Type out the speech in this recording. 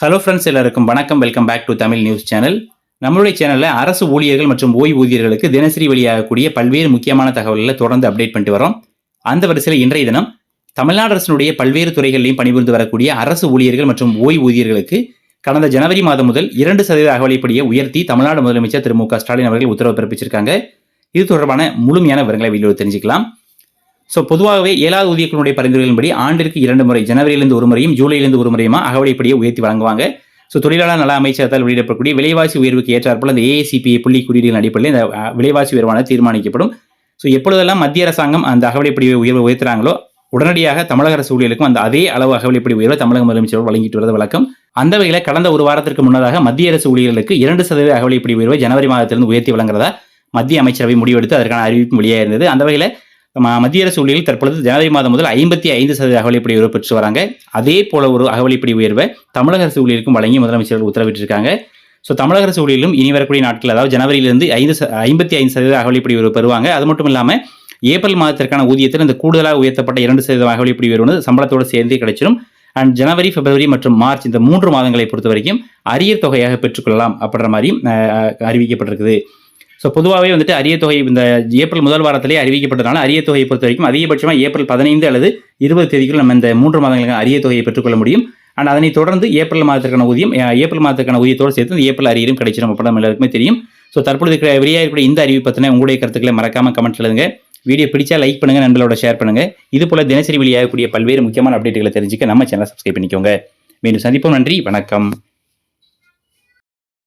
Hello friends எல்லாருக்கும் வணக்கம். Welcome back to Tamil news channel நம்மளுடைய சேனலில் அரசு ஊழியர்கள் மற்றும் ஓய்வூதியர்களுக்கு தினசரி வெளியாகக்கூடிய பல்வேறு முக்கியமான தகவல்களை தொடர்ந்து அப்டேட் பண்ணிட்டு வரோம் அந்த வரிசையில் இன்றைய தினம் தமிழ்நாடு அரசினுடைய பல்வேறு துறைகளிலையும் பணிபுரிந்து வரக்கூடிய அரசு ஊழியர்கள் மற்றும் ஓய்வூதியர்களுக்கு கடந்த ஜனவரி மாதம் முதல் இரண்டு சதவீத அகவலைப்படியை உயர்த்தி தமிழ்நாடு முதலமைச்சர் திரு மு க ஸ்டாலின் அவர்கள் உத்தரவு பிறப்பிச்சிருக்காங்க. இது தொடர்பான முழுமையான விவரங்களை வீடியோ தெரிஞ்சுக்கலாம். ஸோ பொதுவாகவே ஏழாவது ஊதியக்குழுடைய பரிந்துரைகளின்படி ஆண்டிற்கு இரண்டு முறை ஜனவரியிலிருந்து ஒரு முறையும் ஜூலையிலிருந்து ஒரு முறையுமா அகவலைப்படியை உயர்த்தி வழங்குவாங்க. ஸோ தொழிலாளர் நல அமைச்சகத்தால் வெளியிடப்படக்கூடிய விலைவாசி உயர்வுக்கு ஏற்றாற்போல் அந்த ஏஏசிபி புள்ளி குறியீடுகளின் அடிப்படையில் இந்த விலைவாசி உயர்வானது தீர்மானிக்கப்படும். ஸோ எப்பொழுதெல்லாம் மத்திய அரசாங்கம் அந்த அகவலைப்படி உயர்வு உயர்த்துறாங்களோ உடனடியாக தமிழக அரசு ஊழியர்களுக்கும் அந்த அதே அளவு அகவலைப்படி உயர்வை தமிழக முதலமைச்சர் வழங்கிட்டு வருவது வழக்கம். அந்த வகையில் கடந்த ஒரு வாரத்திற்கு முன்னதாக மத்திய அரசு ஊழியர்களுக்கு இரண்டு சதவீத அகவலைப்படி உயர்வை ஜனவரி மாதத்திலிருந்து உயர்த்தி வழங்குறதா மத்திய அமைச்சரவை முடிவெடுத்து அதற்கான அறிவிப்பு வெளியாக இருந்தது அந்த வகையில் மத்திய அரசு ஊழியர்கள் தற்பொழுது ஜனவரி மாதம் முதல் ஐம்பத்தி ஐந்து சதவீத அகவலைப்படி உயர்வு பெற்று வராங்க. அதே போல ஒரு அகவலைப்படி உயர்வை தமிழக அரசு ஊழியருக்கும் வழங்கி முதலமைச்சர்கள் உத்தரவிட்டிருக்காங்க. ஸோ தமிழக அரசு ஊழியர்களும் இனி வரக்கூடிய நாட்கள் அதாவது ஜனவரியிலிருந்து ஐந்து ஐம்பத்தி ஐந்து சதவீத அகவலைப்படி உயர்வு பெறுவாங்க. அது மட்டும் இல்லாமல் ஏப்ரல் மாதத்திற்கான ஊதியத்தில் இந்த கூடுதலாக உயர்த்தப்பட்ட இரண்டு சதவீதம் அகவலைப்படி உயர்வு வந்து சம்பளத்தோடு சேர்ந்தே கிடைச்சிடும் அண்ட் ஜனவரி பிப்ரவரி மற்றும் மார்ச் இந்த மூன்று மாதங்களை பொறுத்த வரைக்கும் அரியர் தொகையாக பெற்றுக்கொள்ளலாம் அப்படின்ற மாதிரி அறிவிக்கப்பட்டிருக்குது. ஸோ பொதுவாகவே வந்துட்டு அரிய தொகை இந்த ஏப்ரல் முதல் வாரத்திலேயே அறிவிக்கப்பட்டதுனால அரிய தொகையை பொறுத்த வரைக்கும் அதிகபட்சமாக ஏப்ரல் பதினைந்து அல்லது இருபது தேதிக்குள் நம்ம இந்த மூன்று மாதங்களுக்கு அரிய தொகையை பெற்றுக்கொள்ள முடியும். அண்ட் அதனைத் தொடர்ந்து ஏப்ரல் மாதத்திற்கான ஊதியம் ஏப்ரல் மாதத்திற்கான ஊதியத்தோடு சேர்த்து இந்த ஏப்ரல் அரியரும் கிடைச்சிடும் அப்படி நம்ம எல்லாருக்குமே தெரியும். ஸோ தற்பொழுது இருக்கிற வெளியாகக்கூடிய இந்த அறிவு பற்றின உங்களுடைய கருத்துக்களை மறக்காமல் கமெண்ட் எழுதுங்க. வீடியோ பிடிச்சா லைக் பண்ணுங்கள் நண்பர்களோட ஷேர் பண்ணுங்க. இது போல் தினசரி வெளியாகக்கூடிய பல்வேறு முக்கியமான அப்டேட்டுகளை தெரிஞ்சுக்க நம்ம சேனலை சப்ஸ்கிரைப் பண்ணிக்கோங்க. மீண்டும் சந்திப்போம் நன்றி வணக்கம்.